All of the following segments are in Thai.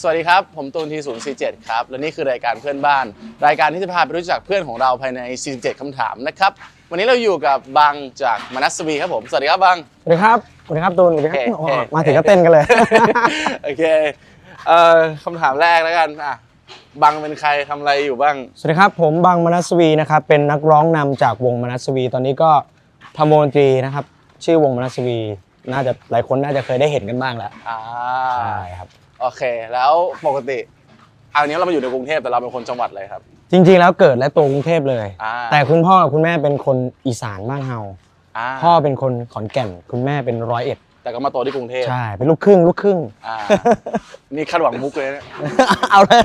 สวัสดีครับ ผมตูนทีศูนย์สี่เจ็ดครับ และนี่คือรายการเพื่อนบ้าน รายการที่จะพาไปรู้จักเพื่อนของเราภายใน 47 คำถามนะครับ วันนี้เราอยู่กับบังจากมนัสวีครับผม สวัสดีครับบัง สวัสดีครับสวัสดีครับตูนสวัสดีครับโอเค โอ้มาถึงก็เต้นกันเลย โอเคเอ่อคำถามแรกแล้วกันอะบังเป็นใครทำอะไรอยู่บ้าง สวัสดีครับ ผมบังมนัสวีนะครับ เป็นนักร้องนำจากวงมนัสวี ตอนนี้ก็ทำวงดนตรีนะครับ ชื่อวงมนัสวี น่าจะหลายคนน่าจะเคยได้เห็นกันบ้างแล้ว อ่า ใช่ครับ โอเค แล้วปกติเอาอันนี้เรามาอยู่ในกรุงเทพแต่เราเป็นคนจังหวัดอะไรครับ จริงๆแล้วเกิดและโตกรุงเทพเลย อ่า แต่คุณพ่อกับคุณแม่เป็นคนอีสานบ้านเฮาอ่าพ่อเป็นคนขอนแก่น คุณแม่เป็นร้อยเอ็ดแต่ก็มาโตที่กรุงเทพใช่เป็นลูกครึ่งลูกครึ่ง อ่านี่คาดหวังมุกเลยนะเอาเลย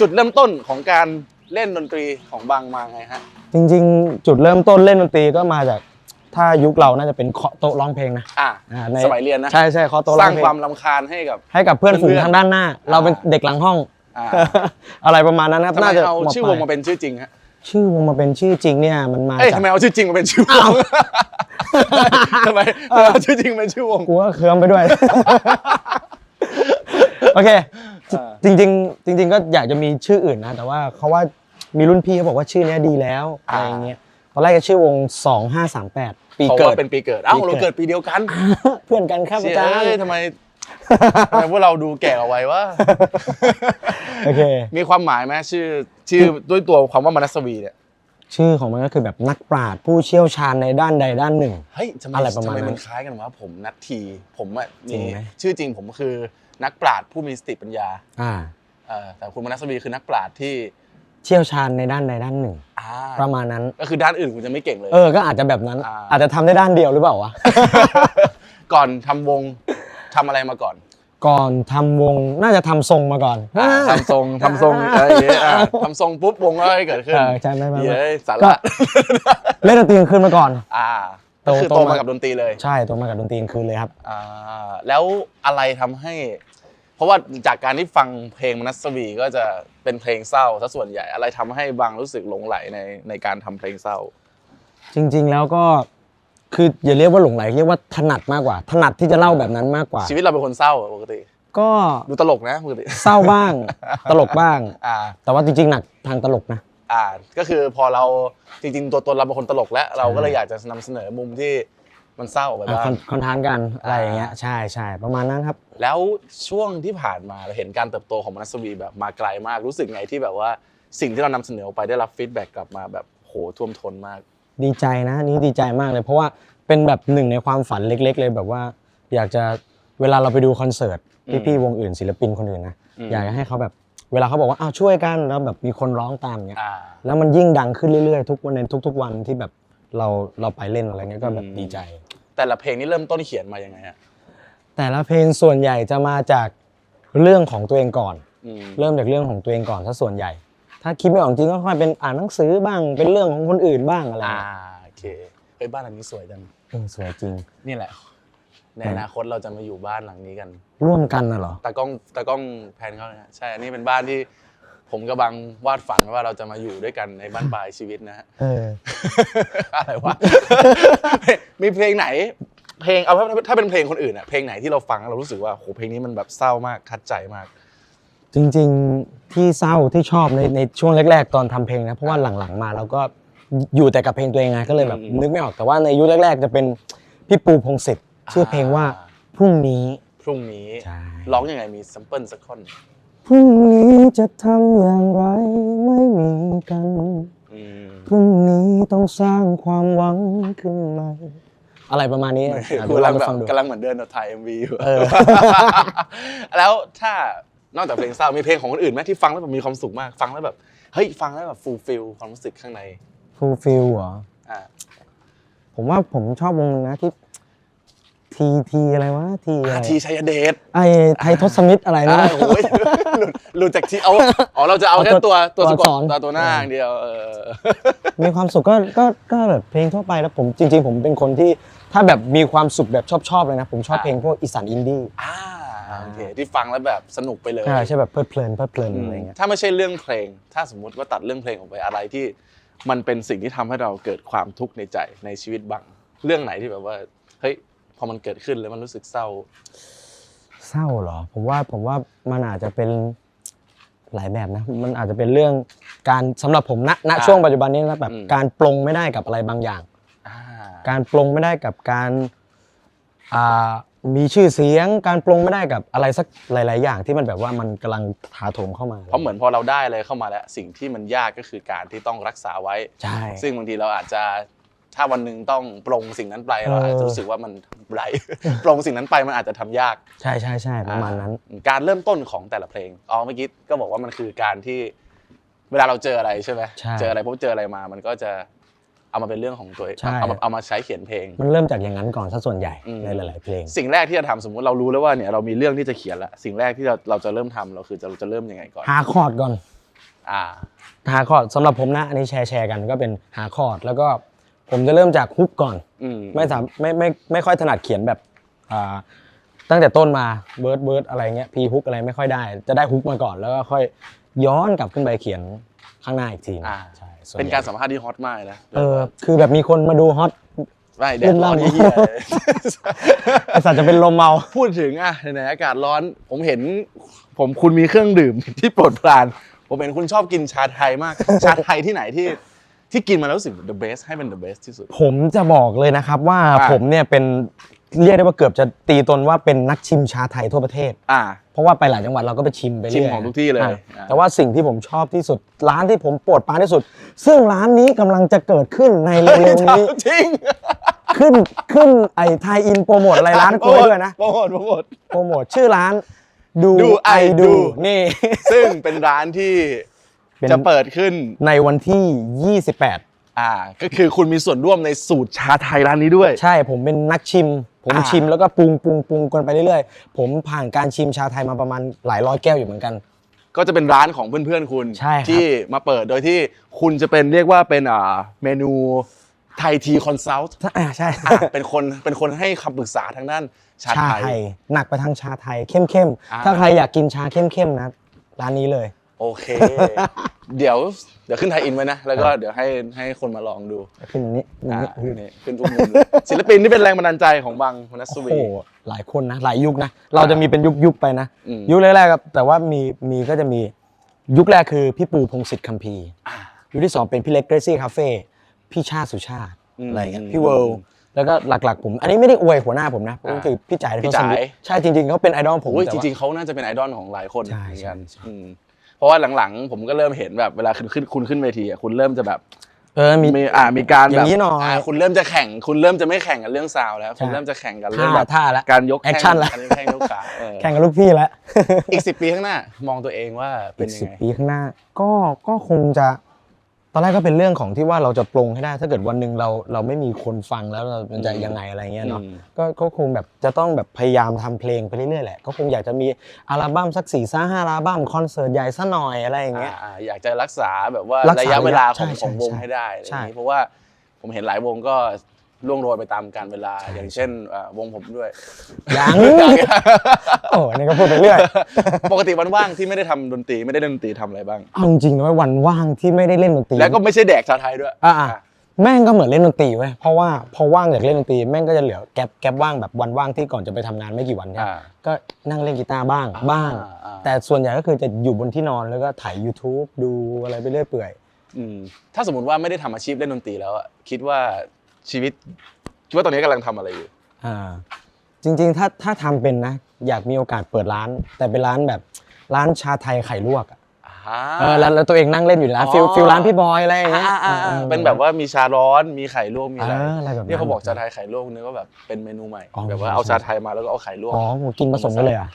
จุดเริ่มต้นของการเล่นดนตรีของบังมาไงฮะ จริงๆ จุดเริ่มต้นเล่นดนตรีก็มาจาก ถ้ายุคเราน่าจะเป็นเคาะโต๊ะร้องเพลงนะอ่าอ่าในสมัยเรียนนะใช่ใช่เคาะโต๊ะสร้ร้าองงเพลความงลำคาญให้กับ ให้กับเพื่อนฝูงเพื่อนๆทางด้านหน้า เราเป็นเด็กหลังห้อง อ่า อะไรประมาณนั้นนะครับทำไมน่าจะเอาหมดชื่อไปวงมาเป็นชื่อจริงฮะชื่อวงมาเป็นชื่อจริงเนี่ยมันมาเอ้ยจากทำไมเอาชื่อจริงมาเป็นชื่อวงทำไมทำไมเอาชื่อจริงเป็นชื่อวง กูก็เคืองไปด้วย โอเค อ่า จริง ๆ จริง ๆ ก็อยากจะมีชื่ออื่นนะ แต่ว่าเขาว่ามีรุ่นพี่เขาบอกว่าชื่อเนี้ยดีแล้วอะไรอย่างเงี้ยตอนแรกจะชื่อวง 2538 ปีเพราะเกิว่าดเป็นปีเกิดเอ้าปีเกิดเราเกิดปีเดียวกัน เพื่อนกันครับเชี่อายจารเอ้ยย์ทำไมทำไมพวกเราดูแก่เอาไว้วะโอเค มีความหมายไหมชื่อชื่อด้วยตัวความว่า มนัสวีเนี่ยชื่อของมันก็คือแบบนักปราชญ์ผู้เชี่ยวชาญในด้านใดด้านหนึ่งเฮ้ยทำไมอะไรประมาณทำไมนั้นมันคล้ายกันวะผมนัททีผมอะจริงมีไหมชื่อจริงผมคือนักปราชญ์ผู้มีสติปัญญาอ่าเออแต่คุณมนัสวีคือนักปราชญ์ที่ เชี่ยวชาญในด้านใดด้านหนึ่ง อ่าประมาณนั้น ก็คือด้านอื่นคุณจะไม่เก่งเลย เออ ก็อาจจะแบบนั้น อ่า อาจจะทำได้ด้านเดียวหรือเปล่าวะ ก่อนทำวงทำอะไรมาก่อนก่อนทำวงน่าจะทำทรงมาก่อนอ่าทำทรงทำทรงอะไรอย่างเงี้ยอ่าทำทรงปุ๊บวงก็ให้เกิดขึ้นเออใช่ไหมไม่ไม่เย้ยสาก็ระเล่นดนตรีกลางคืนมาก่อน อ่าโตก็คือโตโตมา มากับดนตรีเลย ใช่ตัวมากับดนตรีกลางคืนเลยครับ อ่าแล้วอะไรทำให้ เพราะว่าจากการที่ฟังเพลงมนัสวีก็จะ เป็นเพลงเศร้าซะส่วนใหญ่อะไรทำให้บางรู้สึกหลงไหลในในการทำเพลงเศร้า จริง ๆ แล้วก็คืออย่าเรียกว่าหลงไหลเรียกว่าถนัดมากกว่า ถนัดที่จะเล่าแบบนั้นมากกว่า ชีวิตเราเป็นคนเศร้าอะปกติ ก็ดูตลกนะปกติเศร้าบ้าง ตลกบ้างอ่าแต่ว่าจริง ๆ หนักทางตลกนะอ่าก็คือพอเราจริง ๆ ตัวตนเราเป็นคนตลกแล้วเราก็เลยอยากจะนำเสนอมุมที่ มันเศร้าไปอะบ้าคองนคอนทานกันอะไรอย่างเงี้ยใช่ใช่ประมาณนั้นครับ แล้วช่วงที่ผ่านมาเราเห็นการเติบโตของมนัสวีแบบมาไกลมากรู้สึกไงที่แบบว่าสิ่งที่เรานำเสนอออกไปได้รับฟีดแบ็กกลับมาแบบโหท่วมท้นมาก ดีใจนะนี่ดีใจมากเลย เพราะว่าเป็นแบบหนึ่งในความฝันเล็ก ๆ เลยแบบว่า อยากจะเวลาเราไปดูคอนเสิร์ตอืมพี่ๆวงอื่นศิลปินคนอื่นนะอืมอยากจะให้เขาแบบเวลาเขาบอกว่าอ้าวช่วยกันแล้วแบบมีคนร้องตามเงี้ยอ่าแล้วมันยิ่งดังขึ้นเรื่อยๆ ทุกวันในทุก ๆ วันที่แบบเราเราไปเล่นอะไรเงี้ยก็แบบอืมดีใจ แต่ละเพลงนี้เริ่มต้นเขียนมายังไงฮะแต่ละเพลงส่วนใหญ่จะมาจากเรื่องของตัวเองก่อน อืมเริ่มจากเรื่องของตัวเองก่อนถ้าส่วนใหญ่ ถ้าคิดไม่ออกจริงก็ค่อยเป็นอ่านหนังสือบ้าง เป็นเรื่องของคนอื่นบ้างอะไรอ่าเงี้ยโอเคเฮ้ยบ้านหลังนี้สวยจังเออสวยจริง นี่แหละ ในอนาคตเราจะมาอยู่บ้านหลังนี้กันร่วมกันน่ะเหรอตากล้องตากล้องแพนเขานะใช่อันนี้เป็นบ้านที่ ผมกับบังวาดฝันไว้ว่าเราจะมาอยู่ด้วยกันในบ้านปลายชีวิตนะฮะ เออ อะไรวะ มีเพลงไหน เพลงเอาถ้าถ้าเป็นเพลงคนอื่นอะเพลงไหนที่เราฟังแล้วเรารู้สึกว่าโหเพลงนี้มันแบบเศร้ามากทัดใจมาก จริงๆที่เศร้าที่ชอบในในช่วงแรก ๆ ตอนทำเพลงนะ เพราะว่าหลังๆมาเราก็อยู่แต่กับเพลงตัวเองไงก็เลยแบบอืม นึกไม่ออกแต่ว่าในยุคแรก ๆ จะเป็นพี่ปูพงศิษฐ์ชื่อเพลงว่าพรุ่งนี้พรุ่งนี้ใช่ร้องยังไงมีซัมเปิลสักท่อน พรุ่งนี้จะทำอย่างไรไม่มีกัน อืมพรุ่งนี้ต้องสร้างความหวังขึ้นมาอะไรประมาณนี้อะกูเดี๋ยวกำลัเรางไปแบบฟังดู กำลังเหมือนเดินถ่ายเอ็มวีอยู่เออแล้วถ้านอกจากเพลงเศร้ามีเพลงของคนอื่นไหมที่ฟังแล้วแบบมีความสุขมากฟังแล้วแบบเฮ้ยฟังแล้วแบบฟูลฟิลความรู้สึกข้างใน ฟูลฟิลเหรอ อ่าผมว่าผมชอบวงนึงนะที่ ทีทีอะไรวะทีอะไรทีชัยเดชไอ้ไทยทศมิตรอะไรอ่านะโอ้ยหลุดหลุดจากที่เอาอ๋อเราจะเอาเอาแค่ตัวตัวตัวสะกตัวดอักษรตัวตัวหน้าอย่างเดียวเออมีความสุขก็ก็ก็แบบเพลงทั่วไปแล้วผมจริง ๆ ผมเป็นคนที่ถ้าแบบมีความสุขแบบชอบๆเลยนะ ผมชอบอ่าเพลงพวกอีสานอินดี้อ่าโอเคที่ฟังแล้วแบบสนุกไปเลยใช่ใช่แบบเพลิดเพลินเพลิดเพลินอืมอะไรเงี้ยถ้าไม่ใช่เรื่องเพลง ถ้าสมมุติว่าตัดเรื่องเพลงออกไปอะไรที่ มันเป็นสิ่งที่ทำให้เราเกิดความทุกข์ในใจในชีวิตบ้างเรื่องไหนที่แบบว่าเฮ้ย พอมันเกิดขึ้นแล้วมันรู้สึกเศร้า เศร้าเหรอ ผมว่าผมว่ามันอาจจะเป็นหลายแบบนะ มันอาจจะเป็นเรื่องการสำหรับผมณณอ่าช่วงปัจจุบันนี้นะแบบอืม การปลงไม่ได้กับอะไรบางอย่าง อ่า การปลงไม่ได้กับการอ่ามีชื่อเสียง การปลงไม่ได้กับอะไรสักหลาย ๆ อย่างที่มันแบบว่ามันกำลังถาโถมเข้ามาเพราะเหมือนพอเราได้อะไรเข้ามาแล้ว สิ่งที่มันยากก็คือการที่ต้องรักษาไว้ ใช่ ซึ่งบางทีเราอาจจะ ถ้าวันหนึ่งต้องปรงสิ่งนั้นไปเราเออออาจจะรู้สึกว่ามันไรปรงสิ่งนั้นไปมันอาจจะทำยาก ใช่ใช่ใช่ประมาณนั้นอ่การเริ่มต้นของแต่ละเพลงอ๋อเมื่อกี้ก็บอกว่ามันคือการที่เวลาเราเจออะไรใช่ไหมใช่เจออะไรพบเจออะไรมา มันก็จะเอามาเป็นเรื่องของตัวเองใช่เอามาเอามาใช้เขียนเพลง มันเริ่มจากอย่างนั้นก่อนซะส่วนใหญ่อืมในหลาย ๆ เพลง สิ่งแรกที่จะทำสมมุติเรารู้แล้วว่าเนี่ยเรามีเรื่องที่จะเขียนละสิ่งแรกที่เราเราจะเริ่มทำเราคือจะเราจะเริ่มยังไงก่อนหาคอร์ดก่อน อ่าหาคอร์ดสำหรับผมนะอันนี้แชร์แชร์กันก็เป็นหาคอร์ดแล้วก็ ผมจะเริ่มจากฮุกก่อน อืมไม่สามไม่ไม่ไม่ค่อยถนัดเขียนแบบอ่าตั้งแต่ต้นมาเบิร์ดเบิร์ดอะไรเงี้ยพีฮุกอะไรไม่ค่อยได้ จะได้ฮุกมาก่อนแล้วก็ค่อยย้อนกลับขึ้นไปเขียนข้างหน้าอีกทีนึงอ่า ใช่ส่วนเป็นการใหญ่สัมภาษณ์ที่ฮอตมากเลยนะเออคือแบบมีคนมาดูฮอต ไม่แดดร้อนเรื่องเยี่ยๆเลยไอสัตว์จะเป็นลมเมา พูดถึงอะไหนๆอากาศร้อน ผมเห็น ผมคุณมีเครื่องดื่มที่โปรดปราน ผมเห็นคุณชอบกินชาไทยมาก ชาไทยที่ไหนที่ ที่กินมาแล้วรู้สึก the best ให้เป็น the best ที่สุด ผมจะบอกเลยนะครับว่าอ่าผมเนี่ยเป็นเรียกได้ว่าเกือบจะตีตนว่าเป็นนักชิมชาไทยทั่วประเทศ อ่า เพราะว่าไปหลายจังหวัดเราก็ไปชิมไปเรื่อยชิมของทุกที่เลยอะอ่าแต่ว่าสิ่งที่ผมชอบที่สุด ร้านที่ผมโปรดปรานที่สุด ซึ่งร้านนี้กำลังจะเกิดขึ้นในเร็วๆนี้ จริงขึ้นขึ้นไอ้ไทยอินโปรโมทอะไรร้านกูไว้ด้วยนะโปรโมทโปรโมท โปรโมทชื่อร้านดูดูไอ I ดู Do นี่ ซึ่งเป็นร้านที่เป็น จะเปิดขึ้นในวันที่ 28 อ่า ก็คือคุณมีส่วนร่วมในสูตรชาไทยร้านนี้ด้วย ใช่ผมเป็นนักชิม ผมอ่าชิมแล้วก็ปรุงปรุงปรุงกันไปเรื่อยๆ ผมผ่านการชิมชาไทยมาประมาณหลายร้อยแก้วอยู่เหมือนกัน ก็จะเป็นร้านของเพื่อนๆคุณใช่ครับที่มาเปิดโดยที่คุณจะเป็นเรียกว่าเป็นอ่าเมนูไทยทีคอนซัลท์อ่าใช่เป็นคนเป็นคนให้คำปรึกษาทางด้านชาชาไทไทยยหนักไปทางชาไทยเข้มอ่าๆถ้าใครอยากกินชาเข้มๆนะร้านนี้เลย โอเค เดี๋ยวเดี๋ยวขึ้นไทยอินไว้นะ แล้วก็เดี๋ยวให้ให้คนมาลองดูขึ้นนี้อ่านี่นี่ขึ้นทุกมุมเลยศิลปินที่เป็นแรงบันดาลใจของบังมนัสโอ้วี โหหลายคนนะหลายยุคนะเราจะมีเป็นยุคๆไปนะ อืม ยุคแรกๆครับแต่ว่ามีมีก็จะมียุคแรกคือพี่ปูพงศิษฐ์คัมภีร์อ่ายุคที่สองเป็นพี่เล็กเกรซี่คาเฟ่พี่ชาติสุชาติอืมอะไรเงี้ยพี่เวิลด์แล้วก็หลักๆ ผม อันนี้ไม่ได้อวยหัวหน้าผมนะก็คือพี่จ่ายพี่จ่าย ใช่จริงๆเขาเป็นไอดอลผมโอ้ยแต่จว่า ริงๆเขาน่าจะเป็นไอดอลของหลายคนใช่เหมือนกันใช่ใช่ อืม เพราะว่าหลังๆ ผมก็เริ่มเห็นแบบเวลาคุณขึ้นคุณขึ้นเวทีอะคุณเริ่มจะแบบเออมีมีอ่ามีการอแบบย่างนี้หน่อยาคุณเริ่มจะแข่ง คุณเริ่มจะไม่แข่งกันเรื่องซาวด์แล้วใช่คุณเริ่มจะแข่งกันเรื่องท่าแบบท่าละการยกแอคชั่นละ การยกแข้งยกขาเออแข่งกับลูกพี่แล้ว อีกสิปีข้างหน้า มองตัวเองว่าเป็นอีกยัสิงบไง ปีข้างหน้า ก็ก็คงจะต อนแรกก็เป็นเรื่องของที่ว่าเราจะปรงให้ได้ ถ้าเกิดวันหนึ่งเราเราไม่มีคนฟังแล้วเรามันจะอืมยังไงอะไรเงี้ยเนาะอืมก็ก็คงแบบจะต้องแบบพยายามทำเพลงไปเรื่อยๆแหละก็คงอยากจะมีอัลบั้มสักสี่ห้าอัลบั้มคอนเสิร์ตใหญ่ซะหน่อยอะไรอย่างเงี้ยอ่าอยากจะรักษาแบบว่ารักษาระยะเวลาของใช่ของวงใช่ให้ได้อะไรอย่างนี้ใช่เพราะว่าผมเห็นหลายวงก็ ล่วงโรยไปตามกาลเวลาใช่อย่างเช่นอ่าวงผมด้วย ยังโอ้นี่ก็พูดไปเรื่อย ปกติวันว่างที่ไม่ได้ทำดนตรีไม่ได้เล่นดนตรีทำอะไรบ้าง เอาจริงๆนะว่าวันว่างที่ไม่ได้เล่นดนตรีแล้วก็ไม่ใช่แดกชาไทยด้วย อ่าๆแม่งก็เหมือนเล่นดนตรีเว้ยเพราะว่าพอว่างจากเล่นดนตรีแม่งก็จะเหลือแก๊ปแก๊ปว่างแบบวันว่างที่ก่อนจะไปทำงานไม่กี่วันเนี่ยอ่าก็นั่งเล่นกีตาร์บ้างอ่าบ้าง อ่าแต่ส่วนใหญ่ก็คือจะอยู่บนที่นอนแล้วก็ถ่าย YouTube ดูอะไรไปเรื่อยเปื่อย อืมถ้าสมมติว่าไม่ได้ทำอาชีพเล่นดนตรีแล้วอะคิดว่า ชีวิตคิดว่าตอนนี้กำลังทำอะไรอยู่ อ่าจริงๆ ถ้าถ้าทำเป็นนะ อยากมีโอกาสเปิดร้าน แต่เป็นร้านแบบร้านชาไทยไข่ลวกอะอ่าเออแล้วแล้วตัวเองนั่งเล่นอยู่ในร้านอ๋อฟิลฟิลร้านพี่บอยอะไรอย่างเงี้ยอ่าอ่าอ่าออเป็นแบบว่ามีชาร้อนมีไข่ลวกมีอะไรเอออะไรแบบนั้นเนี่ยเขาบอกชาไทยไข่ลวกนึกว่าแบบเป็นเมนูใหม่อ๋อแบบว่าเอาชาไทยมาแล้วก็เอาไข่ลวกอ๋อโหกินผสมกันเลยอะ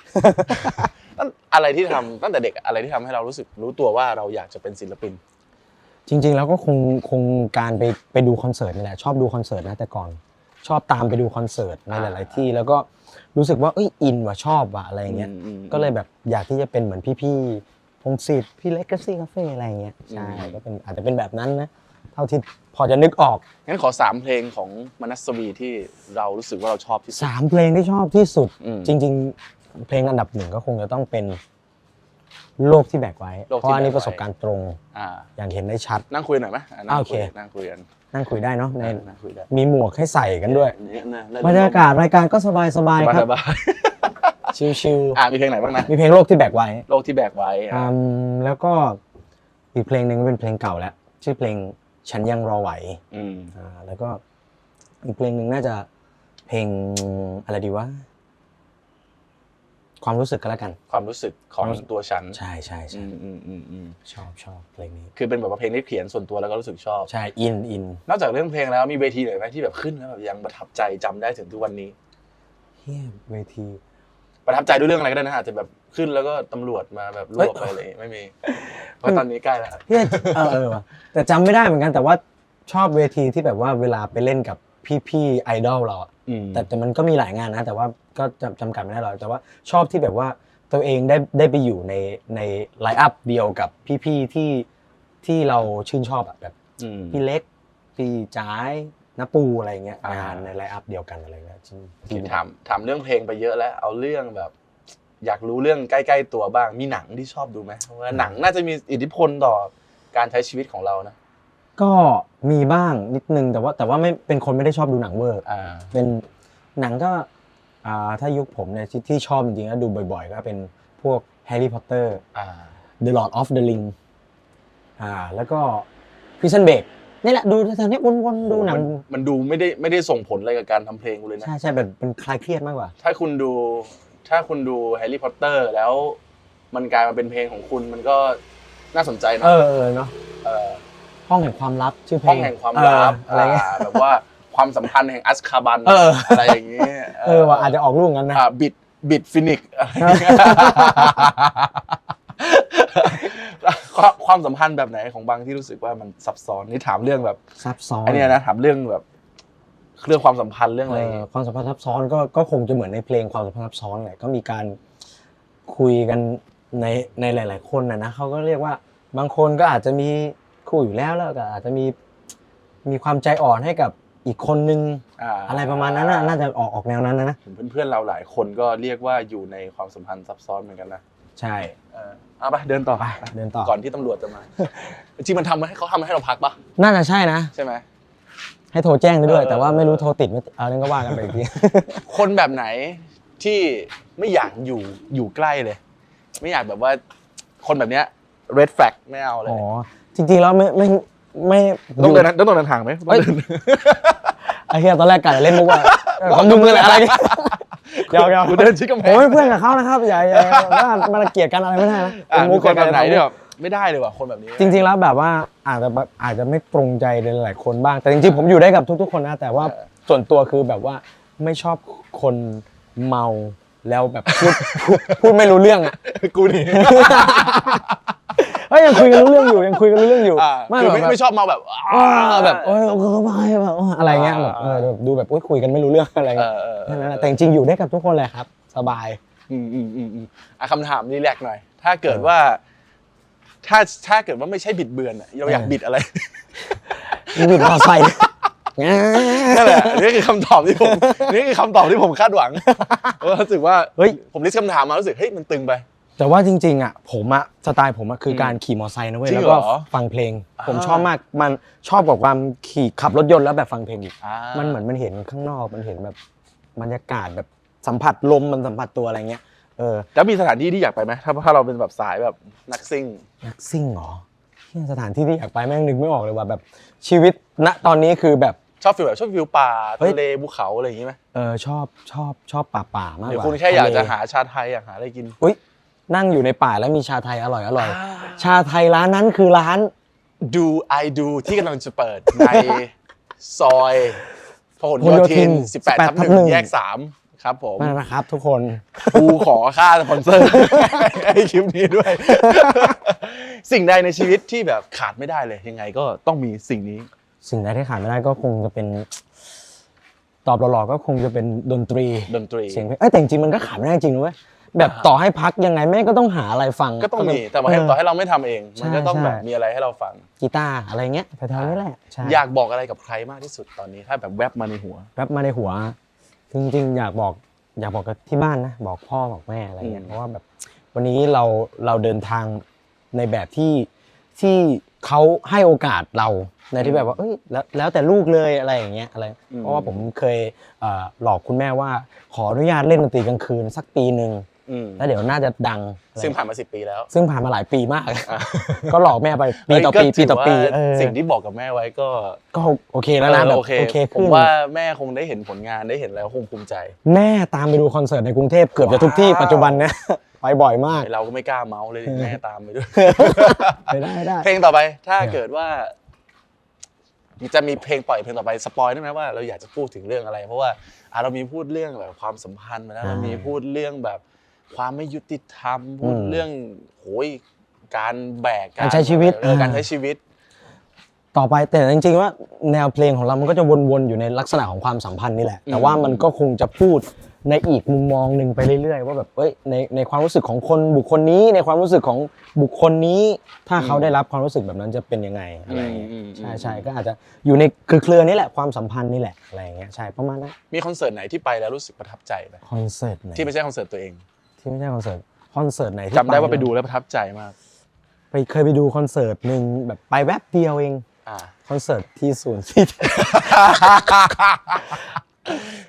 นั่นอะไรที่ทำตั้งแต่เด็กอะไรที่ทำให้เรารู้สึกรู้ตัวว่าเราอยากจะเป็นศิลปิน จริง ๆ แล้วก็คงคงการไปไปดูคอนเสิร์ตนี่แหละชอบดูคอนเสิร์ตนะแต่ก่อน ชอบตามไปดูคอนเสิร์ตในหลาย ๆ ที่แล้วก็รู้สึกว่าเอ้ยอินว่ะชอบว่ะอะไรอย่างเงี้ยอืมอืม ก็เลยแบบอยากที่จะเป็นเหมือนพี่ๆพงศิษฐ์พี่เล็กกซี่คาเฟ่อะไรอย่างเงี้ยใช่อืมก็เป็นอาจจะเป็นแบบนั้นนะเท่าที่พอจะนึกออก งั้นขอสามเพลงของมนัสวีที่เรารู้สึกว่าเราชอบที่สุด สามเพลงที่ชอบที่สุด อืม จริง ๆ เพลงอันดับหนึ่งก็คงจะต้องเป็น โลกที่แบกไว้ โลกที่เพราะอันนี้แบกไว้ ประสบการณ์ตรงอ่าอย่างเห็นได้ชัด นั่งคุยหน่อยไหมอะนั่งโอเคคุยนั่งคุยกันนั่งคุยได้เนาะในนั่งคุยได้มีหมวกให้ใส่กันด้วยเนี่ยนะบรรยากาศรายการก็สบายสบายสบายครัสบบายชิวอ่ามีเพลงไหนบ้างนะๆมีเพลงโลกที่แบกไว้โลกที่แบกไว้อืมแล้วก็อีกเพลงหนึ่งเป็นเพลงเก่าแล้วชื่อเพลงฉันยังรอไหว อืมอ่าแล้วก็อีกเพลงหนึ่งน่าจะเพลงอะไรดีวะ ความรู้สึกก็แล้วกัน ความรู้สึกของความรู้สึกตัวฉัน ใช่ใช่อืใช่มอืมอืมอืมชอบชอบเพลงนี้ คือเป็นแบบว่าเพลงที่เขียนส่วนตัวแล้วก็รู้สึกชอบ ใช่อินอิน นอกจากเรื่องเพลงแล้วมีเวทีไหนไหมที่แบบขึ้นแล้วแบบยังประทับใจจำได้ถึงทุกวันนี้เฮียเวที ประทับใจด้วยเรื่องอะไรก็ได้นะอาจจะแบบขึ้นแล้วก็ตำรวจมาแบบรวบเฮ้ยไปเลยไม่มี เพราะตอนนี้ใกล้แล้วเฮียเออเออว่ะแต่จำไม่ได้เหมือนกันแต่ว่าชอบเวทีที่แบบว่าเวลาไปเล่นกับพี่ๆไอดอลเราอะอืม แต่แต่มันก็มีหลายงานนะ แต่ว่าก็จำจำกัดไม่ได้หรอกแต่ว่าชอบที่แบบว่าตัวเองได้ได้ไปอยู่ในในไลฟ์อัพเดียวกับพี่ๆที่ที่เราชื่นชอบอะแบบอืม พี่เล็กพี่จ้ายนปูอะไรเงี้ยอ่าง งานในไลฟ์อัพเดียวกันอะไรเงี้ยที่ที่ถามถามเรื่องเพลงไปเยอะแล้ว เอาเรื่องแบบ อยากรู้เรื่องใกล้ๆตัวบ้างมีหนังที่ชอบดูไหมเพราะว่าหนังน่าจะมีอิทธิพลต่อการใช้ชีวิตของเรานะ ก็มีบ้างนิดนึงแต่ว่าแต่ว่าไม่เป็นคนไม่ได้ชอบดูหนังเวอร์อ่า เป็นหนังก็อ่าถ้ายุคผมเนี่ยที่ที่ชอบจริงๆแล้วดูบ่อยๆ ก็เป็นพวกแฮร์รี่พอตเตอร์ อ่า The Lord of the Ring อ่า แล้วก็ Prison Break นี่แหละดูแถวๆเนี้ยวนๆดูหนัง มันมันดูไม่ได้ไม่ได้ส่งผลอะไรกับการทำเพลงกูเลยนะ ใช่ใช่แบบเป็นคลายเครียดมากกว่า ถ้าคุณดูถ้าคุณดูแฮร์รี่พอตเตอร์แล้วมันกลายมาเป็นเพลงของคุณมันก็น่าสนใจนะเออเออเนาะ เออ ห้องแห่งความลับชื่อเพลงห้องแห่งความลับเอออะไรเงี้ยอ่าแบบว่าความสัมพันธ์แห่งอัสคาบันเออ อะไรอย่างเงี้ยเออว่าอาจจะออกลูกงั้นนะ อ่าบิดบิดฟินิกอะไรอย่างเงี้ยความความสัมพันธ์แบบไหนของบางที่รู้สึกว่ามันซับซ้อนนี่ถามเรื่องแบบซับซ้อนอันเนี้ยนะถามเรื่องแบบเรื่องความสัมพันธ์เรื่องอะไรเออย่างอเงี้ย ความสัมพันธ์ซับซ้อนก็ก็คงจะเหมือนในเพลงความสัมพันธ์ซับซ้อนแหละก็มีการคุยกันในในหลาย ๆ คนนะนะเขาก็เรียกว่าบางคนก็อาจจะมี คู่อยู่แล้วแล้วก็อาจจะมีมีความใจอ่อนให้กับอีกคนนึงาอะไรประมาณนั้นน่ะน่าจะออกออกแนวนั้นนะเห็นเพื่อนๆเราหลายคนก็เรียกว่าอยู่ในความสัมพันธ์ซับซ้อนเหมือนกันนะใช่เออเอาไปเดินต่อไปเดินต่อก่อนที่ตำรวจจะมาจริงๆมันทำให้เขาทำให้เราพักปะน่าจะใช่นะใช่ไหมให้โทรแจ้งได้ด้วยเออแต่ว่าไม่รู้โทรติดไม่ติดเอาเรื่องก็ว่ากันไปอีกทีคนแบบไหนที่ไม่อยากอยู่อยู่ใกล้เลย ไม่อยากแบบว่าคนแบบเนี้ย red flag ไม่เอาเลยอ๋อ จริงๆแล้วไม่ไม่ไม่ต้องเดินต้องเดินทางไหมต้องเดินไอ้เฮียตอนแรกกะจะเล่นมุกว่าเออคำดุมกันแหละอะไรเงี้ยเดี๋ยวเดี๋ยวกูเดินชิดกำแพผมงเป็นเพื่อนกับเขานะครับอย่าอย่าอย่าว่ามาเกลียดกันอะไรไม่ได้นะอะเป็มีมุกคนแบบไหนกัที่แบบไม่ได้เลยว่ะคนแบบนี้ จริง ๆ แล้วแบบว่าอาจจะแบบอาจจะไม่ตรงใจในหลายๆคนบ้าง แต่จริงๆผมอยู่ได้กับทุก ๆ คนนะ แต่ว่าส่วนตัวคือแบบว่าไม่ชอบคนเมาแล้วแบบพูดพูดพูดไม่รู้เรื่องอะกูนี่ เฮ้ยยังคุยกันรู้เรื่องอยู่ยังคุยกันรู้เรื่องอยู่อ่าไม่คือแบบไม่ไม่ชอบเมาแบบอ่าแบบเออเออไปแบบอะไรเงี้ยแบบเออแบบดูแบบโอ๊ยคุยกันไม่รู้เรื่องอะไรเอเงี้ยอเออเอนั่นอแหละแต่จริงๆอยู่ได้กับทุกคนเลยครับ สบาย อืมอืมอืมอืมอะคำถามรีแลกซ์หน่อย ถ้าเกิดว่า ถ้าถ้าเกิดว่าไม่ใช่บิดเบือนอะเราอยากเออ บิดอะไรมีบิดมอเตอร์ไซค์ นั่นแหละนี่คือคำตอบที่ผม นี่คือคำตอบที่ผมคาดหวังเพราะรู้สึกว่าเฮ้ย ผมลิสต์คำถามมารู้สึกเฮ้ยมันตึงไป แต่ว่าจริงๆอะผมอะสไตล์ผมอะคือการขี่มอเตอร์ไซค์นะเว้ยจริงแล้วก็เหรอฟังเพลงอ่าผมชอบมากมันชอบกว่าความขี่ขับรถยนต์แล้วแบบฟังเพลงอีก อ่ามันเหมือนมันเห็นข้างนอกมันเห็นแบบบรรยากาศแบบสัมผัสลมมันสัมผัสตัวอะไรเงี้ยเออแล้วมีสถานที่ที่อยากไปไหมถ้าถ้าเราเป็นแบบสายแบบนักซิ่ง นักซิ่งเหรอที่สถานที่ที่อยากไปแม่งนึกไม่ออกเลยว่าแบบชีวิตณตอนนี้คือแบบ ชอบฟิลแบบชอบฟิลป่าเฮ้ย ทะเลภูเขาอะไรอย่างงี้ไหมเออชอบชอบชอบป่าป่าๆมากหรืกอว่าคุณแค่อยากจะทเลหาชาไทยอยากหาอะไรกิน อุ้ย นั่งอยู่ในป่าแล้วมีชาไทยอร่อยอร่อยอ่า ชาไทยร้านนั้นคือร้าน ดูไอดูที่กำลังจะเปิดใน ซอยพหลพหลโยโยธิธิน น 18ทับ18ทับหนึ่งหนึ่งแยกสามครับผมนั่นนะครับ ทุกคนกูขอค่าสปอนเซอร์ ให้คลิปนี้ด้วย สิ่งใดในชีวิตที่แบบขาดไม่ได้เลย ยังไงก็ต้องมีสิ่งนี้ สิ่งใดที่ขาดไม่ได้ก็คงจะเป็น ตอบหล่อๆก็คงจะเป็นดนตรีดนตรี เสียงเพลงเอ้ยแต่จริงๆมันก็ขาดไม่ได้จริงนะเว้ย แบบต่อให้พักยังไงแม่งก็ต้องหาอะไรฟังก็ต้องมีแต่ว่าให้เต่อให้เราไม่ทำเอง มันก็ต้องใช่แบบใช่มีอะไรให้เราฟังกีตาร์อะไรเงี้ยแถวๆนี้แหละใช่อยากบอกอะไรกับใครมากที่สุดตอนนี้ถ้าแบบแวบมาในหัวแป๊บมาในหัว จริงๆ อยากบอกอยากบอกกับที่บ้านนะบอกพ่อบอกแม่อะไรเงี้ยอืมเพราะว่าแบบวันนี้เราเราเดินทางในแบบที่ที่เขาให้โอกาสเราในที่แบบว่าเอ้ยแล้วแล้วแต่ลูกเลยอะไรอย่างเงี้ยอะไรอืมเพราะว่าผมเคยเอ่อหลอกคุณแม่ว่า ขออนุญาตเล่นดนตรีกลางคืนสักปีหนึ่ง อืมแล้วเดี๋ยวน่าจะดัง ซึ่งผ่านมาสิปีแล้ว ซึ่งผ่านมาหลายปีมากอะก็หลอกแม่ไปปีต่อปีเฮ้ยก็ปีต่อปีถืว่าเออสิ่งที่บอกกับแม่ไว้ก็ก็โอเคแล้วนะเออแบบโอเคโอเคผมขึ้นว่าแม่คงได้เห็นผลงานได้เห็นแล้วคงภูมิใจ แม่ตามไปดูคอนเสิร์ตในกรุงเทพเกือบจะทุกที่ว้าวปัจจุบันเนี่ยไปบ่อยมาก เราก็ไม่กล้าเมาส์เลยแม่ตามไปด้วยไปได้ได้เพลงต่อไปถ้าเนี่ยเกิดว่าจะมีเพลงปล่อยเพลงต่อไปสปอยได้ไหมว่าเราอยากจะพูดถึงเรื่องอะไร เพราะว่าอะเรามีพูดเรื่องแบบความสัมพันธ์มาแล้วเรามีพูดเรื่องแบบ ความไม่ยุติธรรมพูดเรื่องโหยการแบกการใช้ชีวิต เออการใช้ชีวิต ต่อไปแต่จริงๆว่าแนวเพลงของเรามันก็จะวนๆอยู่ในลักษณะของความสัมพันธ์นี่แหละ แต่ว่ามันก็คงจะพูดในอีกมุมมองหนึ่งไปเรื่อยๆ ว่าแบบเอ้ยในในความรู้สึกของคนบุคคลนี้ในความรู้สึกของบุคคลนี้ ถ้าเขาได้รับความรู้สึกแบบนั้นจะเป็นยังไงอะไรอย่างเงี้ยอืมอืมใช่ใช่ก็อาจจะอยู่ในเครือๆนี้แหละความสัมพันธ์นี่แหละอะไรอย่างเงี้ยใช่ประมาณนั้นมีคอนเสิร์ตไหนที่ไปแล้วรู้สึกประทับใจไหมคอนเสิร์ตไหนที่ไม่ใช่คอนเสิร์ตตัวเอง ที่ไม่ใช่คอนเสิร์ตคอนเสิร์ตไหนที่จำได้ว่าไปแล้วดูแล้วประทับใจมาก ไปเคยไปดูคอนเสิร์ตหนึ่งแบบไปแวบเดียวเองอ่าคอนเสิร์ตที่ศูนย์ที่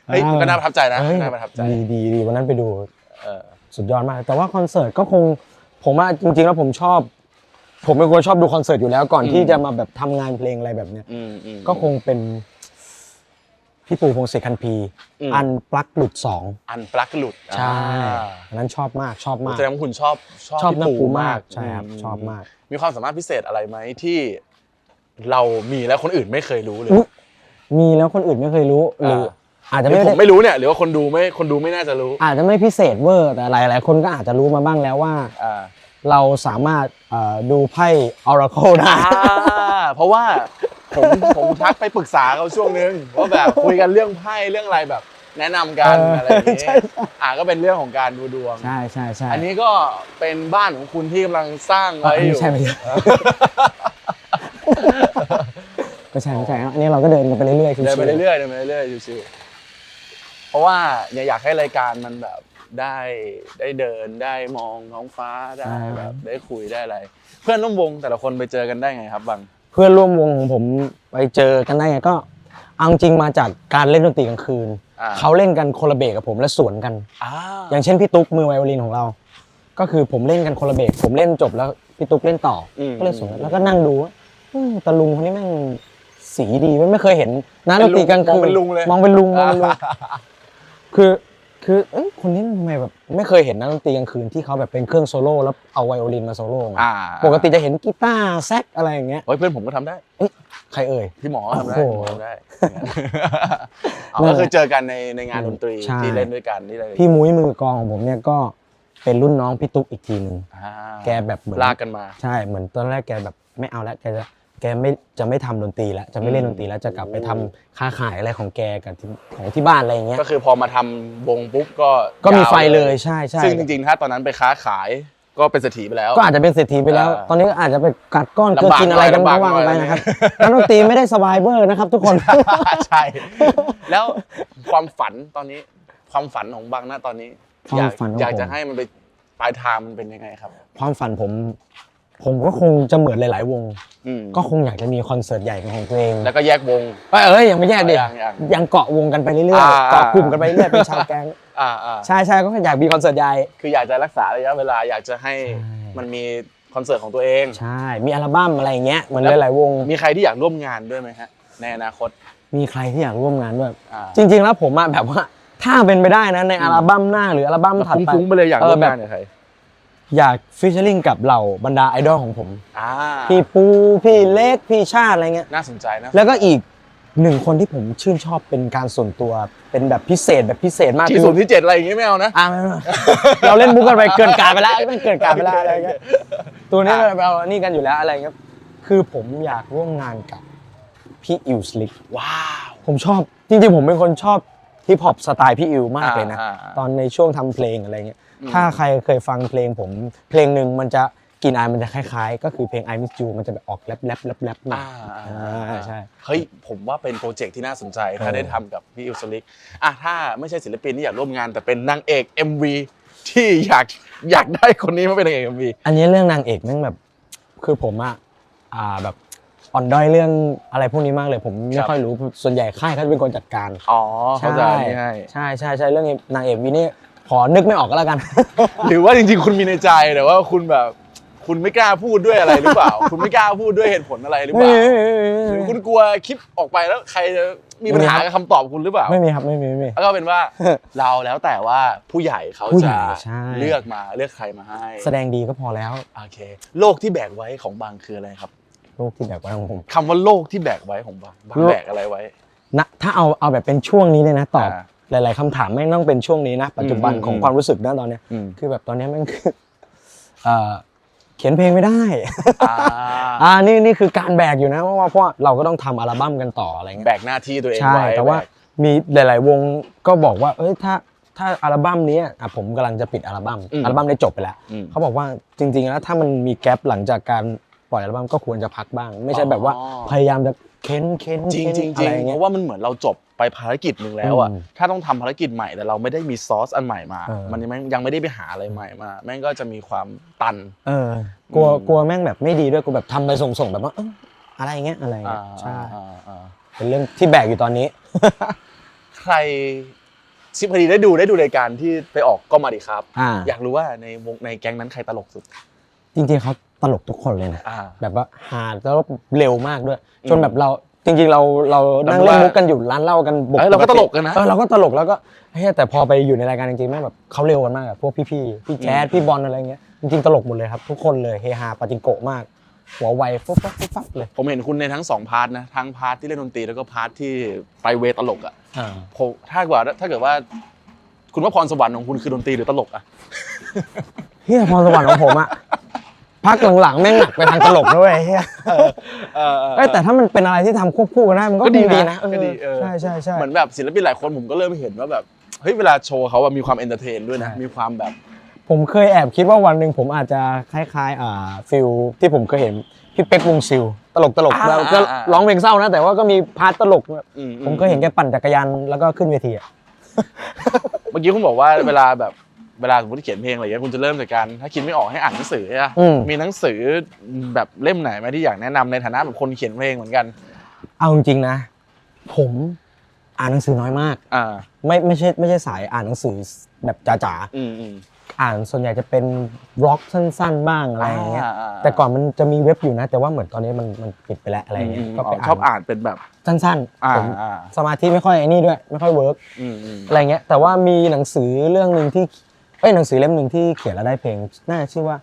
เฮ้ยมันก็น่าประทับใจนะเฮ้ยน่าประทับใจดีดีดีวันนั้นไปดูเออสุดยอดมาก แต่ว่าคอนเสิร์ตก็คงผมว่าจริงๆแล้วผมชอบ ผมเป็นคนชอบดูคอนเสิร์ตอยู่แล้วก่อนอืมที่จะมาแบบทำงานเพลงอะไรแบบเนี้ยอืมอืมก็คงเป็น พี่ปูพงศิษฐ์คันพีอืม อันปลั๊กหลุดสอง อันปลั๊กหลุดใช่อ่าอันนั้นชอบมากชอบมาก แสดงว่าคุณชอบชอบชอบพี่นักปูปูมามากกใช่ครับชอบมาก มีความสามารถพิเศษอะไรไหมที่ เรามีแล้วคนอื่นไม่เคยรู้เลย อุ๊ยมีแล้วคนอื่นไม่เคยรู้หรืออาจจะหรือไม่ผได้มไม่รู้เนี่ย หรือว่าคนดูไม่คนดูไม่น่าจะรู้อาจจะไม่พิเศษเวอร์ แต่หลาย ๆ คนก็อาจจะรู้มาบ้างแล้วว่า อ่า เราสามารถเอ่อดูไพ่ Oracle ได้ อ่าเพราะว่า ผมผมทักไปปรึกษาเขาช่วงนึงว่าแบบคุยกันเรื่องไพ่เรื่องอะไรแบบ แนะนำกันเออออะไรอย่างเงี้ใช่ยอ่าก็เป็นเรื่องของการดูดวง ใช่ใช่ใช่อันนี้ก็เป็นบ้านของคุณที่กำลังสร้างไว้อยู่ ไม่ใช่ไม่ใช่ไม่ใช่ไม่ใช่อันนี้เราก็เดินกันไปเรื่อยๆชิวๆ เดินไปเรื่อยๆเดินไปเรื่อยๆชิวๆเพราะว่าเนี่ยอยากให้รายการมันแบบได้ได้เดินได้มองท้องฟ้าได้แบบได้คุยได้อะไร เพื่อนร่วมวงแต่ละคนไปเจอกันได้ไงครับบัง เพื่อนร่วมวงของผมไปเจอกันได้ไงก็เอาจริงมาจากการเล่นดนตรีกลางคืน อ่า เขาเล่นกันคนละเบรกกับผมและสวนกัน อ่าอย่างเช่นพี่ตุ๊กมือไวโอลินของเรา ก็คือผมเล่นกันคนละเบรกผมเล่นจบแล้วพี่ตุ๊กเล่นต่ออม ก็เลยสวนกันแล้วก็นั่งดูว่าอืมตะลุงคนนี้แม่งสีดีไม่เคยเห็นนักดนตรีกลางคืนมองเป็นลุงเลยมองเป็นลุงมองเป็นลุงคือ คือเอ้ยคนนี้ทำไมแบบไม่เคยเห็นนักดนตรีกลางคืนที่เขาแบบเป็นเครื่องโซโล่แล้วเอาไวโอลินมาโซโล่ไงอ่าปกติจะเห็นกีตาร์แซกอะไรอย่างเงี้ยโอ้ยเพื่อนผมก็ทำได้เอ๊ะใครเอ่ย พี่หมอทำได้โอ้โหพี่หมอทำได้เอาก็คือเจอกันในในงานดนตรีใช่ ที่เล่นด้วยกันที่อะไรพี่มุ้ยมือกลองของผมเนี่ยก็เป็นรุ่นน้องพี่ตุ๊กอีกทีหนึ่งอ่าแกแบบเหมือนลากกันมา ใช่เหมือนตอนแรกแกแบบไม่เอาแล้วแกจะ แกไม่จะไม่ทำดนตรีแล้วจะไม่เล่นอืดมนตรีแล้วจะกลับไปทำค้าขายอะไรของแกกับที่ของที่บ้านอะไรอย่างเงี้ยก็คือพอมาทำวงปุ๊บก็ก็มียาวไฟเลยใช่ใช่ซึ่งจริงๆ ถ้าตอนนั้นไปค้าขายก็เป็นเศรษฐีไปแล้ว ก็อาจจะเป็นเศรษฐีไปแล้ว อ่าตอนนี้ก็อาจจะไปกัดก้อนเกลือลำบากกินอะไรกันหน่ก็อยว่ากันไปลำบากหน่อยนะครับนักดนตรีไม่ได้สบายเบอร์นะครับ ทุกคน ใช่ แล้วความฝันตอนนี้ความฝันของบังนะตอนนี้ความอยากฝันของอยากผมจะให้มันไปปลายทางมันเป็นยังไงครับ ความฝันผม ผมก็คงจะเหมือนหลาย ๆ วง อืมก็คงอยากจะมีคอนเสิร์ตใหญ่เป็นของตัวเองแล้วก็แยกวง เอ้ยเอ้ยยังไม่แยกดิยังยังยังเกาะวงกันไปเรื่อยอ่า ๆเกาะกลุ่มกันไปเรื่อยๆเป็นชาวแก๊งอ่าอ่าใช่ใช่ก็อยากมีคอนเสิร์ตใหญ่ คืออยากจะรักษาระยะเวลาอยากจะให้ใช่ มันมีคอนเสิร์ตของตัวเอง ใช่มีอัลบั้มอะไรอย่างเงี้ยเหมือนแล้วหลาย ๆ วง มีใครที่อยากร่วมงานด้วยไหมฮะ ในอนาคตมีใครที่อยากร่วมงานด้วย อ่า จริง ๆ แล้วผมอะแบบว่าถ้าเป็นไปได้นะในอัลบั้มหน้าหรืออัลบั้มถัดไปฟุ้งๆไปเลยอยากเออร่วมแบบงานกับใคร อยากฟิชเชอร์ลิงกับเหล่าบรรดาไอดอลของผม อ่าพี่ปูพี่เล็กพี่ชาติอะไรเงี้ย น่าสนใจนะ แล้วก็อีกหนึ่งคนที่ผมชื่นชอบเป็นการส่วนตัวเป็นแบบพิเศษแบบพิเศษมากที่ศูนย์ที่เจ็ดอะไรอย่างงี้ไม่เอานะ อะไม่ไม่เราเล่นมุกกันไปเกินการไปแล้วไม่เกินการไปแล้วอะไรเงี้ยตัวนี้ก็เรานี่กันอยู่แล้วอะไรเงี้ยคือผมอยากร่วมงานกับพี่อิวสลิกว้าวผมชอบจริงๆผมเป็นคนชอบฮิปฮอปสไตล์พี่อิวมากเลยนะอ่าอ่าตอนในช่วงทำเพลงอะไรเงี้ยอืม ถ้าใครเคยฟังเพลงผม เพลงหนึ่งมันจะกลินอายมันจะคล้ายๆ ก็คือเพลง I Miss You มันจะแบบออกแรปแรปแรปแรปหน่อยอ่าอ่าใช่ เฮ้ยผมว่าเป็นโปรเจกต์ที่น่าสนใจ ถ้าเออได้ทำกับพี่อิวสลิกอะถ้าไม่ใช่ศิลปินที่อยากร่วมงาน แต่เป็นนางเอก MV ที่อยากอยากได้คนนี้มาเป็นนางเอก MV อันนี้เรื่องนางเอกแม่งแบบ คือผมอะอ่าแบบอ่อนด้อยเรื่องอะไรพวกนี้มากเลย ผมคไม่รับค่อยรู้ส่วนใหญ่ค่ายเขาจะเป็นคนจัดการอ๋อเขาจะนี่ให้ใช่ใช่ใช่เรื่องนางเอกวีนี่ ขอนึกไม่ออกก็แล้วกัน หรือว่าจริง ๆ คุณมีในใจแต่ว่าคุณแบบ คุณไม่กล้าพูดด้วยอะไรหรือเปล่า คุณไม่กล้าพูดด้วยเหตุผลอะไรหรือเปล่าหรือคุณกลัวคลิปออกไปแล้วใครจะมีปัญหากับคำตอบคุณหรือเปล่า ไม่มีครับไม่มีไม่มีแล้วก็เป็นว่าเราแล้วแต่ว่าผู้ใหญ่เขาผู้ใหญ่จะใช่ เลือกมาเลือกใครมาให้แสดงดีก็พอแล้วโอเคโลกที่แบกไว้ของบางคืออะไรครับโลกที่แบบว่าของผม คำว่าโลกที่แบกไว้ของบางบางโลก แบกอะไรไว้ นะถ้าเอาเอาแบบเป็นช่วงนี้เลยนะตอบอ่า หลาย ๆคำถามไม่งต้องเป็นช่วงนี้นะ ปัจจุบันอืมของอืมความรู้สึกนะตอนเนี้ยอืมคือแบบตอนเนี้ยแมันคือเอ่อเขียนเพลงไม่ได้อ่าอ่า นี่นี่คือการแบกอยู่นะเพราะว่าเพราะว่าเราก็ต้องทำอัลบั้มกันต่ออะไรเงี้ยแบกหน้าที่ตัวเองใช่ไว้แต่ว่าบกมีหลาย ๆ วงก็บอกว่า เอ้ยถ้าถ้าอัลบั้มนี้อะผมกำลังจะปิดอัลบั้มอืมอัลบั้มได้จบไปแล้วอืมเขาบอกว่าจริง ๆ แล้วถ้ามันมีแกลบหลังจากการปล่อยอัลบั้มก็ควรจะพักบ้าง ไม่ใช่แบบว่าอ๋อพยายามจะเค้นเค้นจริงเค้นจริงอะจริไรงเงี้เพยราะว่ามันเหมือนเราจบ ไปภารกิจหนึ่งแล้วอะอืมถ้าต้องทำภารกิจใหม่แต่เราไม่ได้มีซอสอันใหม่มา เออ มันยังไม่ยังไม่ได้ไปหาอะไรใหม่มาแม่งก็จะมีความตัน เออกลัวอืม กลัวแม่งแบบไม่ดีด้วยกูแบบทำไปส่งๆแบบว่าเอ้าอะไรเงี้ยอะไรอ่าเงี้ยใช่อ่าอ่าเป็นเรื่องที่แบกอยู่ตอนนี้ ใครชิพอดีได้ดูได้ดูรายการที่ไปออกก็มาดิครับ อ่าอยากรู้ว่าในวงในแก๊งนั้นใครตลกสุด จริงๆเขาตลกทุกคนเลยนะ อ่า แบบว่าหาแล้วเร็วมากด้วยอืมจนแบบเรา จริงๆเราเรานั่งแต่เล่นว่ามุกกันอยู่ร้านเหล้ากันปเอ้ยเราก็ตลกกันนะ เออเราก็ตลกแล้วก็เฮ้ยแต่พอไปอยู่ในรายการจริงๆแม่งแบบเขาเร็วกันมากอะพวกพี่ๆพี่แจ๊ดอืมพี่บอลอะไรเงี้ยจริงๆตลกหมดเลยครับ ทุกคนเลยเฮฮาปาจิงโกะมาก หัวไวฟุ๊บฟับฟุ๊บฟับเลย ผมเห็นคุณในทั้งสองพาร์ทนะทั้งพาร์ทที่เล่นดนตรีแล้วก็พาร์ทที่ไปเวตลกอะอ่าผมถ้าเกิดว่าถ้าเกิดว่า คุณว่าพรสวรรค์ของคุณคือดนตรีหรือตลกอะเฮียพรสวรรค์ของผมอะ พักหลังๆแม่งหนักไปทางตลกด้วยเฮียเออเออเอ้ยแต่ถ้ามันเป็นอะไรที่ทำควบคู่กันได้มันก็ก็ดีดีนะนะเออก็ดีเออใช่ใช่ใช่ เหมือนแบบศิลปินหลายคนผมก็เริ่มเห็นว่าแบบเฮ้ยเวลาโชว์เขาอะมีความเอนเตอร์เทนด้วยนะใช่ มีความแบบ ผมเคยแอบคิดว่าวันหนึ่งผมอาจจะคล้ายๆอ่าฟิลที่ผมเคยเห็นพี่เป๊กวงซิลตลกตลกอ่าแล้วก็อ่าร้องเพลงเศร้านะ แต่ว่าก็มีพาร์ทตลกแบบอืผมเคยเห็นแกปั่นจักรยานแล้วก็ขึ้นเวทีอะเมื่อกี้คุณบอกว่าเวลาแบบ เวลาสมมติเขียนเพลงอะไรอย่างเงี้ยคุณจะเริ่มจากการถ้าคิดไม่ออกให้อ่านหนังสือใช่ไหมอืม มีหนังสือแบบเล่มไหนไหมที่อยากแนะนำในฐานะแบบคนเขียนเพลงเหมือนกันเอาจริงๆนะ ผมอ่านหนังสือน้อยมาก อ่าไม่ไม่ใช่ไม่ใช่สายอ่านหนังสือแบบจ๋าอืมอืมๆอ่านส่วนใหญ่จะเป็นบล็อกสั้น ๆ บ้างอะไรอย่างเงี้ยอ่าแต่ก่อนมันจะมีเว็บอยู่นะ แต่ว่าเหมือนตอนนี้มันมันปิดไปแล้วอะไรอย่างเงี้ยมก็ไปชอบอ่านเป็นแบบสั้นอ่าๆผมอ่าสมาธิไม่ค่อยไอ้นี่ด้วย ไม่ค่อยเวิร์กอืมอืมอะไรเงี้ยแต่ว่ามีหนังสือเรื่องหนึ่งที่ เอ้ยหนังสือเล่มหนึ่งที่เขียนแล้วได้เพลงน่าจะชื่อว่า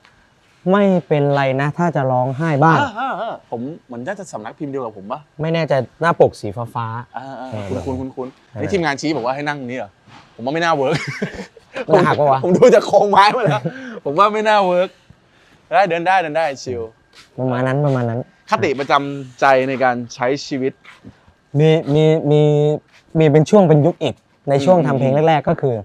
ไม่เป็นไรนะ ถ้าจะร้องไห้บ้างอ่าอ่าอ่าผมเหมือนน่าจะสำนักพิมพ์เดียวกับผมปะไม่แน่ใจหน้าปกสีฟ้าอ่าอ่าเออคุณคุณคุณคุณเออ นี่ทีมงานชี้บอกว่าให้นั่งนี้เหรอผมว่าไม่น่าเวิร์กหน้าหักปะวะผมดูจากโครงไม้มาแล้วผมว่าไม่น่าเวิร์กได้เดินได้เดินได้ชิลๆประมาณนั้นประมาณนั้น คติประจำใจในการใช้ชีวิต มีมีมีมีเป็นช่วงเป็นยุคอีกในช่วงอืม ทำเพลงแรก ๆ ก็คือ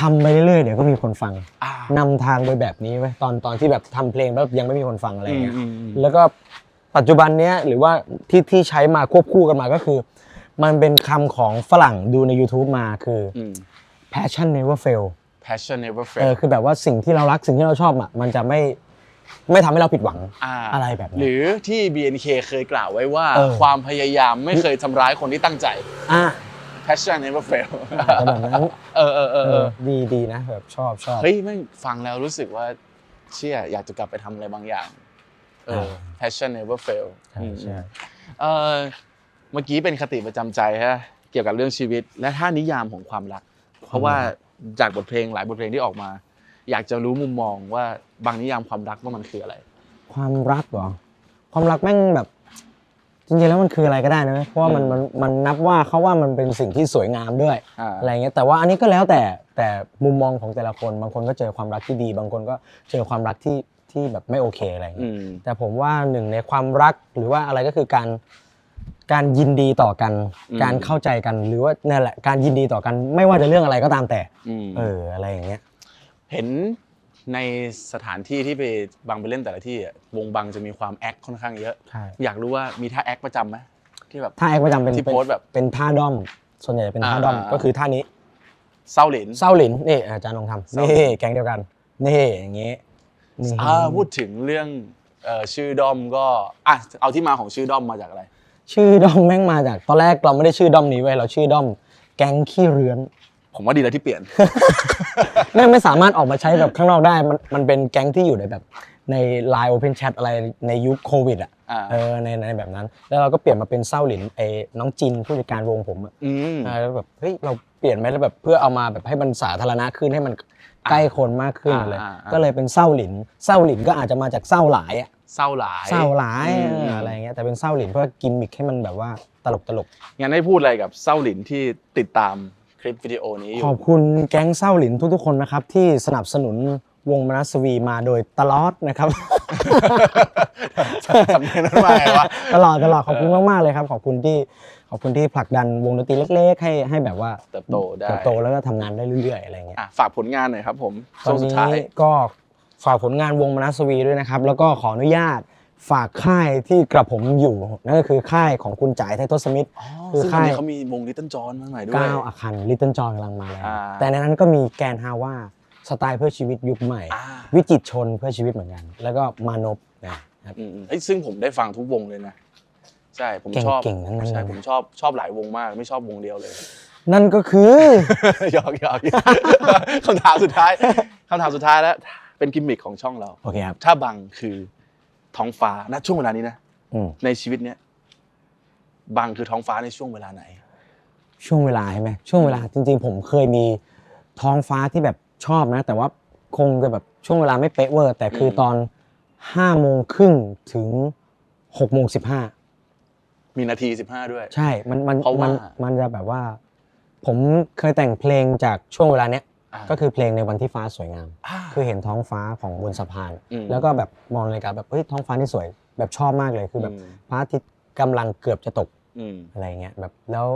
ทำไปเรื่อยๆเดี๋ยวก็มีคนฟังอ่า นำทางไปแบบนี้ไว้ยตอนตอนที่แบบทำเพลงแล้วยังไม่มีคนฟังอะไรอืมเงี้ยอืมอืมแล้วก็ปัจจุบันเนี้ยหรือว่าที่ที่ใช้มาควบคู่กันมาก็คือ มันเป็นคำของฝรั่งดูใน YouTube มาคืออืม passion never fail passion never เออ fail คือแบบว่าสิ่งที่เรารักสิ่งที่เราชอบอะมันจะไม่ไม่ทำให้เราผิดหวังาอะไรแบบนั้นหรือที่ BNK เคยกล่าวไว้ว่า เออ ความพยายามไม่เคยทำร้ายคนที่ตั้งใจ อะ passion never fail แต่แบบนั้นเออเออเออเอเอออดีดีนะแบบชอบชอบ เฮ้ยแม่งฟังแล้วรู้สึกว่า เชี่ยอยากจะกลับไปทำอะไรบางอย่างเออ passion never fail ใช่ใช่เออเมื่อกี้เป็นคติประจำใจฮะเกี่ยวกับเรื่องชีวิต และถ้านิยามของความรัก เพราะว่าจากบทเพลงหลายบทเพลงที่ออกมา อยากจะรู้มุมมองว่าบางนิยามความรักว่ามันคืออะไร ความรักเหรอความรักแม่งแบบ จริงๆแล้วมันคืออะไรก็ได้นะเว้ยเพราะว่ามันอืมมันมันนับว่าเขาว่ามันเป็นสิ่งที่สวยงามด้วยอ่า อะไรเงี้ยแต่ว่าอันนี้ก็แล้วแต่แต่มุมมองของแต่ละคน บางคนก็เจอความรักที่ดี บางคนก็เจอความรักที่ที่แบบไม่โอเคอะไรอืเงี้ยมแต่ผมว่าหนึ่งในความรักหรือว่าอะไรก็คือการการยินดีต่อกัน อืม การเข้าใจกันหรือว่านั่นแหละการยินดีต่อกัน ไม่ว่าจะเรื่องอะไรก็ตามแต่ อืม เอออะไรอย่างเงี้ย เห็น ในสถานที่ที่ไปบางไปเล่นแต่ละที่อะวงบางจะมีความแอคค่อนข้างเยอะ ใช่อยากรู้ว่ามีท่าแอคประจำไหมที่แบบ ท่าแอคประจำเป็นที่เป็นโพสต์แบบเป็นท่าด้อม ส่วนใหญ่เป็นท่าด้อมอ่า ก็คือท่านี้เศร้าหลิน เศร้าหลินนี่อาจารย์ลองทำเศร้านี่หลินแก๊งเดียวกันนี่อย่างงี้นี่อ่าพูดถึงเรื่องเอ่อชื่อด้อมก็อะเอาที่มาของชื่อด้อมมาจากอะไร ชื่อด้อมแม่งมาจากตอนแรกเราไม่ได้ชื่อด้อมนี้ไว้ยเราชื่อด้อม แก๊งขี้เรือน ผมว่าดีแล้วที่เปลี่ยน แม่งไม่สามารถออกมาใช้แบบข้างนอกได้ มันมันเป็นแก๊งที่อยู่ในแบบใน Line Open Chat อะไรในยุคโควิดอะอ่า เออในในแบบนั้น แล้วเราก็เปลี่ยนมาเป็นเศร้าหลินไอ้น้องจินผู้จัดการวงผมอะอืมเออแล้วแบบเฮ้ยเราเปลี่ยนไหมแล้วแบบเพื่อเอามาแบบให้มันสาธารณะขึ้นให้มันใกล้คนมากขึ้นอ่าเลยอ่าอ่า ก็เลยเป็นเศร้าหลินเศร้าหลินก็อาจจะมาจากเศร้าหลายอะเศร้าหลาย เศร้าหลายอืม เอออะไรเงี้ยแต่เป็นเศร้าหลินเพื่อกิมมิคให้มันแบบว่าตลกตลกงั้นให้พูดอะไรกับเศร้าหลินที่ติดตาม คลิปวิดีโอนี้อยู่ขอบคุณแก๊งเศร้าหลินทุกๆคนนะครับ ที่สนับสนุนวงมนัสวีมาโดยตลอดนะครับ สำเนียงนั้นมาไงวะ ตลอดตลอดขอบคุณมากๆเลยครับ ขอบคุณที่ขอบคุณที่ผลักดันวงดนตรีเล็กๆ ให้ให้แบบว่าเติบโตได้ เติบโตแล้วก็ทำงานได้เรื่อยๆอะไรเงี้ยอะฝากผลงานหน่อยครับผมตอนช่วงสุดนี้ท้าย ก็ฝากผลงานวงมนัสวีด้วยนะครับ แล้วก็ขออนุญาต ฝากค่ายที่กระผมอยู่นั่นก็คือค่ายของคุณจ่ายไททศมิตรอ๋อคือซึ่งตอนนี้ค่ายเขามีวงลิตเติ้ลจอนมาใหม่ด้วย ก้าวอาคันลิตเติ้ลจอยกำลังมาแล้วอ่า แต่ในนั้นก็มีแกนฮาว่าสไตล์เพื่อชีวิตยุคใหม่ อ่าวิจิตรชนเพื่อชีวิตเหมือนกัน แล้วก็มานพนะครับ อืมๆเอ้ยซึ่งผมได้ฟังทุกวงเลยนะ ใช่ผมเก่งชอบเก่งทั้งนั้นใช่เลยผมชอบชอบหลายวงมากไม่ชอบวงเดียวเลย นั่นก็คือ หยอกหยอกหยอกคำถามสุดท้ายคำถามสุดท้ายแล้ว เป็นกิมมิคของช่องเรา โอเคครับ ถ้าบังคือ ท้องฟ้าณช่วงเวลานี้นะอืมในชีวิตเนี้ยบังคือท้องฟ้าในช่วงเวลาไหน ช่วงเวลาใช่ไหมช่วงเวลาจริงๆ ผมเคยมีท้องฟ้าที่แบบชอบนะ แต่ว่าคงจะแบบช่วงเวลาไม่เป๊ะเวอร์ แต่คืออม ตอนห้าโมงครึ่งถึงหกโมงสิบห้ามีนาทีสิบห้าด้วย ใช่ มันมันเพราะว่ามันมันจะแบบว่า ผมเคยแต่งเพลงจากช่วงเวลาเนี้ยอ่า ก็คือเพลงในวันที่ฟ้าสวยงามอ่าคือเห็นท้องฟ้าของบนสะพานอืมแล้วก็แบบมองนาฬิกาแบบเฮ้ยท้องฟ้านี่สวยแบบชอบมากเลยคือแบบอืมพระอาทิตย์กำลังเกือบจะตกอืมอะไรเงี้ยแบบแล้ว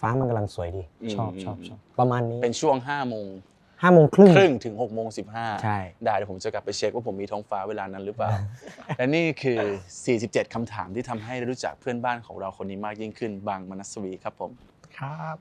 ฟ้ามันกำลังสวยดีอืมชอบชอบอืมชอบประมาณนี้เป็นช่วงห้าโมงห้าโมงครึ่งครึ่งถึง6กโมงสิบห้าใช่ได้เดี๋ยวผมจะกลับไปเช็คว่าผมมีท้องฟ้าเวลานั้นหรือเปล่า และนี่คือ 47คำถามที่ทำให้ได้รู้จักเพื่อนบ้านของเราคนนี้มากยิ่งขึ้นบางมนัสวีครับผมครับ